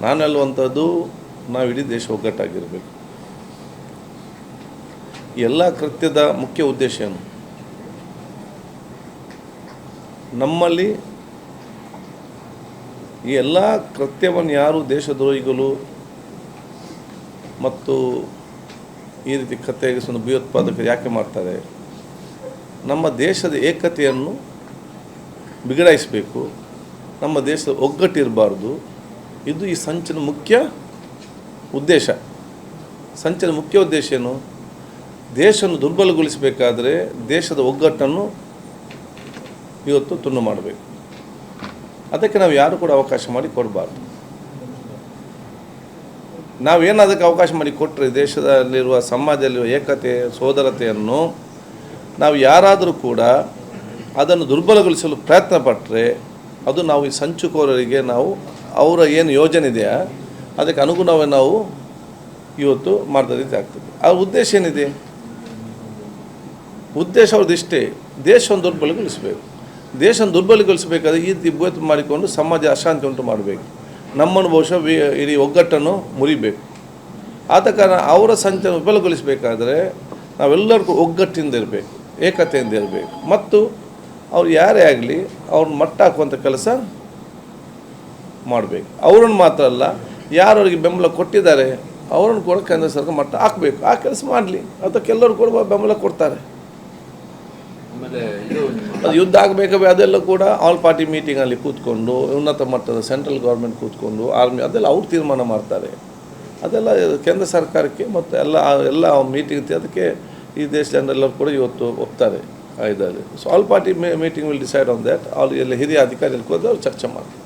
ನಾನು ಹೇಳುವಂಥದ್ದು ನಾವು ಇಡೀ ದೇಶ ಒಗ್ಗಟ್ಟಾಗಿರಬೇಕು. ಎಲ್ಲ ಕೃತ್ಯದ ಮುಖ್ಯ ಉದ್ದೇಶ ಏನು? ನಮ್ಮಲ್ಲಿ ಈ ಎಲ್ಲ ಕೃತ್ಯವನ್ನು ಯಾರು ದೇಶದ್ರೋಹಿಗಳು ಮತ್ತು ಈ ರೀತಿ ಕತ್ತೆಗಿಸಲು ಭಯೋತ್ಪಾದಕರು ಯಾಕೆ ಮಾಡ್ತಾರೆ? ನಮ್ಮ ದೇಶದ ಏಕತೆಯನ್ನು ಬಿಗಡಾಯಿಸಬೇಕು. ನಮ್ಮ ದೇಶದ ಒಗ್ಗಟ್ಟಿರಬಾರ್ದು. ಇದು ಈ ಸಂಚಿನ ಮುಖ್ಯ ಉದ್ದೇಶ. ಸಂಚಿನ ಮುಖ್ಯ ಉದ್ದೇಶ ಏನು? ದೇಶವನ್ನು ದುರ್ಬಲಗೊಳಿಸಬೇಕಾದರೆ ದೇಶದ ಒಗ್ಗಟ್ಟನ್ನು ಇವತ್ತು ತುಂಡು ಮಾಡಬೇಕು. ಅದಕ್ಕೆ ನಾವು ಯಾರು ಕೂಡ ಅವಕಾಶ ಮಾಡಿ ಕೊಡಬಾರ್ದು. ನಾವೇನು ಅದಕ್ಕೆ ಅವಕಾಶ ಮಾಡಿ ಕೊಟ್ಟರೆ ದೇಶದಲ್ಲಿರುವ, ಸಮಾಜದಲ್ಲಿರುವ ಏಕತೆ, ಸೋದರತೆಯನ್ನು ನಾವು ಯಾರಾದರೂ ಕೂಡ ಅದನ್ನು ದುರ್ಬಲಗೊಳಿಸಲು ಪ್ರಯತ್ನ ಪಟ್ಟರೆ ಅದು ನಾವು ಈ ಸಂಚುಕೋರರಿಗೆ ನಾವು ಅವರ ಏನು ಯೋಜನೆ ಇದೆಯಾ? ಅದಕ್ಕೆ ಅನುಗುಣವಾಗಿ ನಾವು ಇವತ್ತು ಮಾಡ್ತಾ ಆಗ್ತದೆ. ಆ ಉದ್ದೇಶ ಏನಿದೆ? ಉದ್ದೇಶ ಅವ್ರದ್ದು ಇಷ್ಟೇ. ದೇಶವನ್ನು ದುರ್ಬಲಗೊಳಿಸಬೇಕು. ದೇಶವನ್ನು ದುರ್ಬಲಗೊಳಿಸಬೇಕಾದ್ರೆ ಈ ದಿಬ್ಬತ್ತು ಮಾಡಿಕೊಂಡು ಸಮಾಜ ಅಶಾಂತಿ ಉಂಟು ಮಾಡಬೇಕು. ನಮ್ಮನ್ನು ಬಹುಶಃ ಇಡೀ ಒಗ್ಗಟ್ಟನ್ನು ಮುರಿಬೇಕು. ಆದ ಕಾರಣ ಅವರ ಸಂಚನ ವಿಫಲಗೊಳಿಸಬೇಕಾದ್ರೆ ನಾವೆಲ್ಲರಿಗೂ ಒಗ್ಗಟ್ಟಿಂದ ಇರಬೇಕು, ಏಕತೆಯಿಂದ ಇರಬೇಕು. ಮತ್ತು ಅವ್ರು ಯಾರೇ ಆಗಲಿ ಅವ್ರನ್ನ ಮಟ್ಟ ಹಾಕುವಂಥ ಕೆಲಸ ಮಾಡಬೇಕು. ಅವರನ್ನು ಮಾತ್ರ ಅಲ್ಲ ಯಾರು ಅವರಿಗೆ ಬೆಂಬಲ ಕೊಟ್ಟಿದ್ದಾರೆ ಅವರನ್ನು ಕೂಡ ಕೇಂದ್ರ ಸರ್ಕಾರ ಮಟ್ಟ ಹಾಕಬೇಕು. ಆ ಕೆಲಸ ಮಾಡಲಿ. ಅದಕ್ಕೆಲ್ಲರೂ ಕೂಡ ಬೆಂಬಲ ಕೊಡ್ತಾರೆ. ಅದು ಯುದ್ಧ ಆಗಬೇಕಾದ್ರೆ ಅದೆಲ್ಲ ಕೂಡ ಆಲ್ ಪಾರ್ಟಿ ಮೀಟಿಂಗಲ್ಲಿ ಕೂತ್ಕೊಂಡು ಉನ್ನತ ಮಟ್ಟದ ಸೆಂಟ್ರಲ್ ಗೌರ್ಮೆಂಟ್ ಕೂತ್ಕೊಂಡು ಆರ್ಮಿ ಅದೆಲ್ಲ ಅವ್ರು ತೀರ್ಮಾನ ಮಾಡ್ತಾರೆ. ಅದೆಲ್ಲ ಕೇಂದ್ರ ಸರ್ಕಾರಕ್ಕೆ ಮತ್ತು ಎಲ್ಲ ಎಲ್ಲ ಮೀಟಿಂಗ್ ಅದಕ್ಕೆ ಈ ದೇಶ ಜನರೆಲ್ಲರೂ ಕೂಡ ಇವತ್ತು ಒಪ್ತಾರೆ. ಇದ್ದಾರೆ so all party meeting will decide on that all ಎಲ್ಲ ಹಿರಿಯ ಅಧಿಕಾರಿಗಳು ಕೂತು ಅವ್ರು ಚರ್ಚೆ ಮಾಡ್ತಾರೆ.